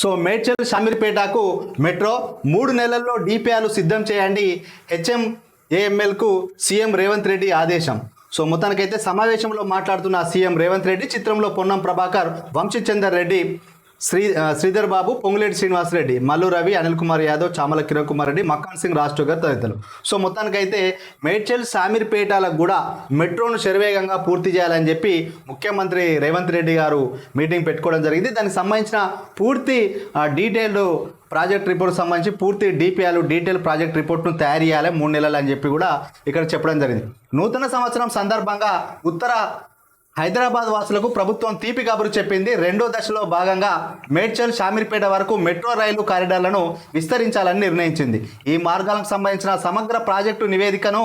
So Medchal షామీర్పేటకు metro మూడు నెలల్లో డిపిఆర్లు సిద్ధం చేయండి. హెచ్ఎం ఏఎంఎల్కు సీఎం రేవంత్ రెడ్డి ఆదేశం. సో మొత్తానికైతే సమావేశంలో మాట్లాడుతున్న సీఎం రేవంత్ రెడ్డి చిత్రంలో పొన్నం ప్రభాకర్ వంశీచందర్ రెడ్డి శ్రీ శ్రీధర్ బాబు పొంగులేటి శ్రీనివాస్ రెడ్డి మల్లు రవి అనిల్ కుమార్ యాదవ్ చామల కిరణ్ కుమార్ రెడ్డి మక్కాన్ సింగ్ రాష్ట్ర గారు తదితరులు. సో మొత్తానికైతే మేడ్చల్ సామీర్పేటలకు కూడా మెట్రోను శరవేగంగా పూర్తి చేయాలని చెప్పి ముఖ్యమంత్రి రేవంత్ రెడ్డి గారు మీటింగ్ పెట్టుకోవడం జరిగింది. దానికి సంబంధించిన పూర్తి డీటెయిల్డ్ ప్రాజెక్ట్ రిపోర్ట్ సంబంధించి పూర్తి డిపిఆర్ డీటెయిల్ ప్రాజెక్ట్ రిపోర్ట్ను తయారు చేయాలి మూడు నెలలు అని చెప్పి కూడా ఇక్కడ చెప్పడం జరిగింది. నూతన సంవత్సరం సందర్భంగా ఉత్తర హైదరాబాద్ వాసులకు ప్రభుత్వం తీపి కబురు చెప్పింది. రెండో దశలో భాగంగా మేడ్చల్ షామీర్పేట వరకు మెట్రో రైలు కారిడార్లను విస్తరించాలని నిర్ణయించింది. ఈ మార్గాలకు సంబంధించిన సమగ్ర ప్రాజెక్టు నివేదికను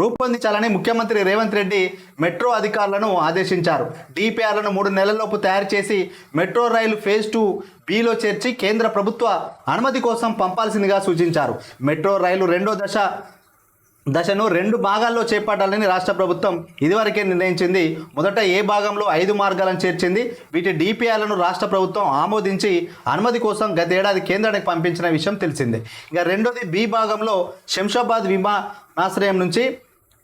రూపొందించాలని ముఖ్యమంత్రి రేవంత్ రెడ్డి మెట్రో అధికారులను ఆదేశించారు. డిపిఆర్లను మూడు నెలల్లోపు తయారు చేసి మెట్రో రైలు ఫేజ్ టూ బిలో చేర్చి కేంద్ర ప్రభుత్వ అనుమతి కోసం పంపాల్సిందిగా సూచించారు. మెట్రో రైలు రెండో దశ దశను రెండు భాగాల్లో చేపట్టాలని రాష్ట్ర ప్రభుత్వం ఇదివరకే నిర్ణయించింది. మొదట ఏ భాగంలో ఐదు మార్గాలను చేర్చింది? వీటి డిపిఆర్లను రాష్ట్ర ప్రభుత్వం ఆమోదించి అనుమతి కోసం గతేడాది కేంద్రానికి పంపించిన విషయం తెలిసిందే. ఇక రెండోది బి భాగంలో శంషాబాద్ విమానాశ్రయం నుంచి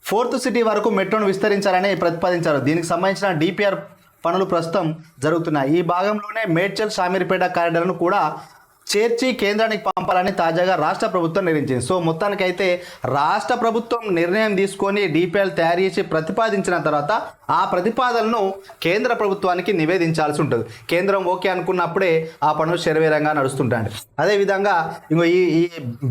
ఫోర్త్ సిటీ వరకు మెట్రోను విస్తరించాలని ప్రతిపాదించారు. దీనికి సంబంధించిన డిపిఆర్ పనులు ప్రస్తుతం జరుగుతున్నాయి. ఈ భాగంలోనే మేడ్చల్ షామీర్పేట కారిడార్ను కూడా చేర్చి కేంద్రానికి పంపాలని తాజాగా రాష్ట్ర ప్రభుత్వం నిర్ణయించింది. సో మొత్తానికైతే రాష్ట్ర ప్రభుత్వం నిర్ణయం తీసుకొని డిపిఎల్ తయారు చేసి ప్రతిపాదించిన తర్వాత ఆ ప్రతిపాదనను కేంద్ర ప్రభుత్వానికి నివేదించాల్సి ఉంటుంది. కేంద్రం ఓకే అనుకున్నప్పుడే ఆ పనులు శరవేరంగా నడుస్తుంటాడు అదేవిధంగా ఇంకో ఈ ఈ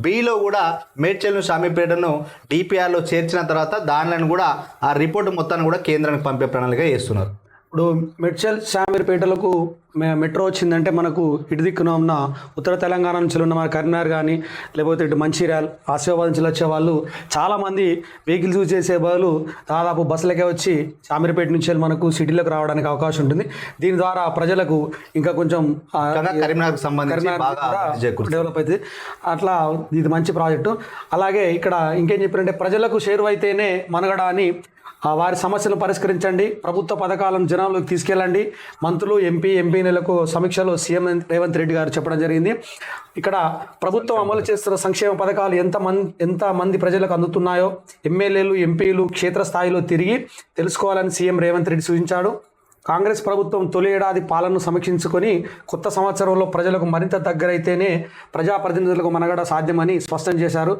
బిలో కూడా మేడ్చల్ను షామీపేటను డిపిఆర్లో చేర్చిన తర్వాత దానిలను కూడా ఆ రిపోర్ట్ మొత్తాన్ని కూడా కేంద్రానికి పంపే ప్రణాళిక చేస్తున్నారు. ఇప్పుడు మెడ్చల్ శామీర్పేటలకు మెట్రో వచ్చిందంటే మనకు ఇటు దిక్కున ఉన్న ఉత్తర తెలంగాణ నుంచి ఉన్న మన కరీంనగర్ కానీ లేకపోతే ఇటు మంచిర్యాల ఆసిఫాబాద్ నుంచి వచ్చే వాళ్ళు చాలామంది వెహికల్స్ యూజ్ చేసే బదులు దాదాపు బస్సులకే వచ్చి శామీర్పేట నుంచి మనకు సిటీలోకి రావడానికి అవకాశం ఉంటుంది. దీని ద్వారా ప్రజలకు ఇంకా కొంచెం కరీంనగర్. డెవలప్ అవుతుంది. అట్లా ఇది మంచి ప్రాజెక్టు. అలాగే ఇక్కడ ఇంకేం చెప్పారంటే ప్రజలకు చేరువైతేనే మనగడ అని వారి సమస్యలు పరిష్కరించండి. ప్రభుత్వ పథకాలను జనంలోకి తీసుకెళ్ళండి. మంత్రులు ఎంపీ నెలకు సమీక్షలో సీఎం రేవంత్ రెడ్డి గారు చెప్పడం జరిగింది. ఇక్కడ ప్రభుత్వం అమలు చేస్తున్న సంక్షేమ పథకాలు ఎంత మంది ఎంత మంది ప్రజలకు అందుతున్నాయో ఎమ్మెల్యేలు ఎంపీలు క్షేత్రస్థాయిలో తిరిగి తెలుసుకోవాలని సీఎం రేవంత్ రెడ్డి సూచించాడు. కాంగ్రెస్ ప్రభుత్వం తొలి ఏడాది పాలనను సమీక్షించుకొని కొత్త సంవత్సరంలో ప్రజలకు మరింత దగ్గరైతేనే ప్రజాప్రతినిధులకు మనగడ సాధ్యమని స్పష్టం చేశారు.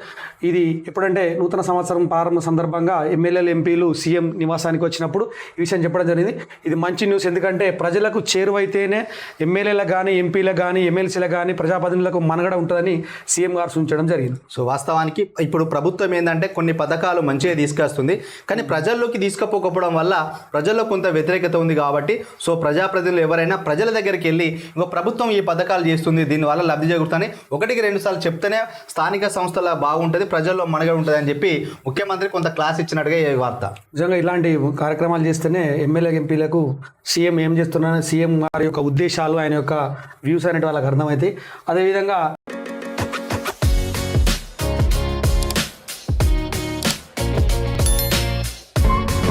ఇది ఎప్పుడంటే నూతన సంవత్సరం ప్రారంభ సందర్భంగా ఎమ్మెల్యేలు ఎంపీలు సీఎం నివాసానికి వచ్చినప్పుడు ఈ విషయం చెప్పడం జరిగింది. ఇది మంచి న్యూస్ ఎందుకంటే ప్రజలకు చేరువైతేనే ఎమ్మెల్యేలకు కానీ ఎంపీలకు కానీ ఎమ్మెల్సీలకు కానీ ప్రజాప్రతినిధులకు మనగడ ఉంటుందని సీఎం గారు సూచించడం జరిగింది. సో వాస్తవానికి ఇప్పుడు ప్రభుత్వం ఏంటంటే కొన్ని పథకాలు మంచిగా తీసుకొస్తుంది. కానీ ప్రజల్లోకి తీసుకుపోకపోవడం వల్ల ప్రజల్లో కొంత వ్యతిరేకత ఉంది కాబట్టి కాబట్టి సో ప్రజాప్రతినిధులు ఎవరైనా ప్రజల దగ్గరికి వెళ్ళి ఇంకో ప్రభుత్వం ఈ పథకాలు చేస్తుంది దీనివల్ల లబ్ధి చేకూరుతుందని ఒకటికి రెండు సార్లు చెప్తేనే స్థానిక సంస్థల బాగుంటుంది ప్రజల్లో మనగా ఉంటుంది అని చెప్పి ముఖ్యమంత్రి కొంత క్లాస్ ఇచ్చినట్టుగా ఈ వార్త. నిజంగా ఇలాంటి కార్యక్రమాలు చేస్తేనే ఎమ్మెల్యే ఎంపీలకు సీఎం ఏం చేస్తున్నా సీఎం గారి యొక్క ఉద్దేశాలు ఆయన యొక్క వ్యూస్ అనేవి వాళ్ళకి అర్థమవుతాయి అదేవిధంగా